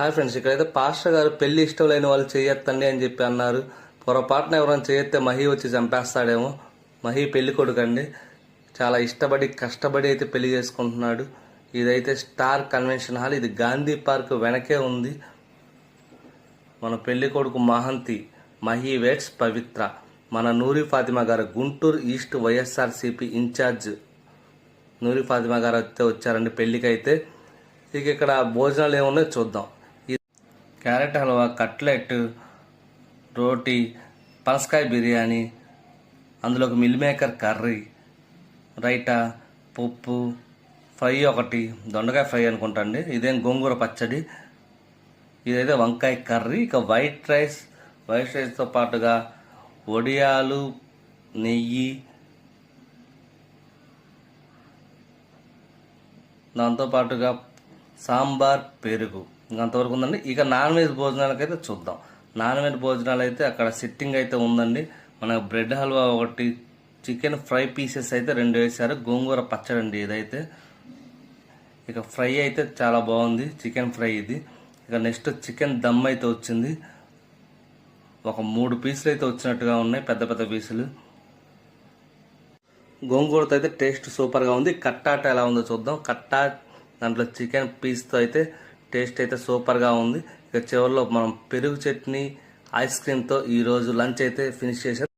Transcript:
Hi friends ఇక్కడైతే pastor గారు పెళ్ళి ఇష్టం లేని వాళ్ళు చేయొత్తండి అని చెప్పి అన్నారు. పొరపాటున ఎవరైనా చేయొత్తే మహి వచ్చి చంపేస్తాడేమో. మహి పెళ్ళి కొడుకండి. చాలా ఇష్టపడి కష్టపడి అయితే పెళ్ళి చేసుకుంటున్నాడు. ఇదైతే స్టార్ కన్వెన్షన్ హాల్. ఇది గాంధీ పార్క్ వెనకే ఉంది. మన పెళ్ళి కొడుకు మహంతి మహి వేట్స్ పవిత్ర. మన నూరి ఫాతిమా గారు Guntur east YSRCP incharge. Noori Fatima గారు అయితే వచ్చారండి పెళ్ళికైతే ఇక ఇక్కడ భోజనాలు ఏమున్నాయో చూద్దాం. క్యారెట్ హల్వా కట్లెట్ రోటీ పనసకాయ బిర్యానీ అందులోకి మిల్ మేకర్ కర్రీ రైతా పప్పు ఫ్రై ఒకటి దొండకాయ ఫ్రై అనుకుంటా అండి. ఇదేం గోంగూర పచ్చడి ఇదైతే వంకాయ కర్రీ. ఇక వైట్ రైస్ వైట్ రైస్తో పాటుగా వడియాలు నెయ్యి దాంతో పాటుగా సాంబార్ పెరుగు. ఇంకంతవరకు ఉందండి. ఇక నాన్ వెజ్ భోజనాలకైతే చూద్దాం. నాన్ వెజ్ భోజనాలు అయితే అక్కడ సిట్టింగ్ అయితే ఉందండి. మనకు బ్రెడ్ హల్వా ఒకటి చికెన్ ఫ్రై పీసెస్ అయితే రెండు వేశారు గోంగూర పచ్చడి అండి ఇదైతే. ఇక ఫ్రై అయితే చాలా బాగుంది. చికెన్ ఫ్రై ఇది. ఇక నెక్స్ట్ చికెన్ దమ్ అయితే వచ్చింది. ఒక మూడు పీసులు అయితే వచ్చినట్టుగా ఉన్నాయి పెద్ద పెద్ద పీసులు. గోంగూరతో అయితే టేస్ట్ సూపర్గా ఉంది. కట్టాట ఎలా ఉందో చూద్దాం. కట్టా దాంట్లో చికెన్ పీస్తో అయితే టేస్ట్ అయితే సూపర్గా ఉంది. ఇక చివరిలో మనం పెరుగు చట్నీ ఐస్ క్రీమ్తో ఈరోజు లంచ్ అయితే ఫినిష్ చేసాం